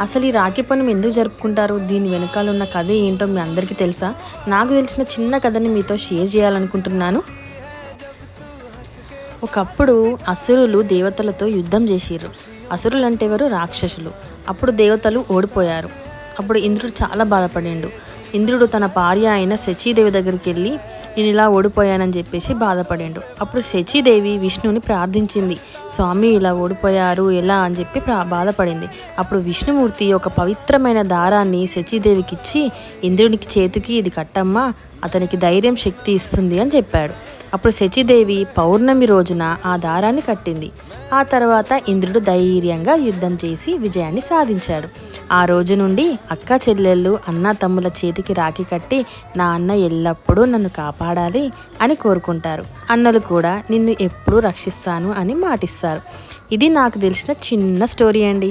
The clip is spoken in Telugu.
అసలు ఈ రాఖీ పండుగ ఎందుకు జరుపుకుంటారు? దీని వెనకాల ఉన్న కథ ఏంటో మీ అందరికీ తెలుసా? నాకు తెలిసిన చిన్న కథని మీతో షేర్ చేయాలనుకుంటున్నాను. ఒకప్పుడు అసురులు దేవతలతో యుద్ధం చేసిర్రు. అసురులు అంటే ఎవరు? రాక్షసులు. అప్పుడు దేవతలు ఓడిపోయారు. అప్పుడు ఇంద్రుడు చాలా బాధపడిండు. ఇంద్రుడు తన భార్య అయిన శచీదేవి దగ్గరికి వెళ్ళి నేను ఇలా ఓడిపోయానని చెప్పేసి బాధపడిండు. అప్పుడు శచీదేవి విష్ణుని ప్రార్థించింది. స్వామి ఇలా ఓడిపోయారు ఎలా? అని చెప్పి ప్రా బాధపడింది. అప్పుడు విష్ణుమూర్తి ఒక పవిత్రమైన దారాన్ని శచీదేవికి ఇచ్చి ఇంద్రునికి చేతికి ఇది కట్టమ్మా అతనికి ధైర్యం శక్తి ఇస్తుంది అని చెప్పాడు. అప్పుడు శచీదేవి పౌర్ణమి రోజున ఆ దారాన్ని కట్టింది. ఆ తర్వాత ఇంద్రుడు ధైర్యంగా యుద్ధం చేసి విజయాన్ని సాధించాడు. ఆ రోజు నుండి అక్క చెల్లెళ్ళు అన్న తమ్ముల చేతికి రాఖీ కట్టి నా అన్న ఎల్లప్పుడూ నన్ను కాపాడాలి అని కోరుకుంటారు. అన్నలు కూడా నిన్ను ఎప్పుడూ రక్షిస్తాను అని మాటిస్తారు. ఇది నాకు తెలిసిన చిన్న స్టోరీ అండి.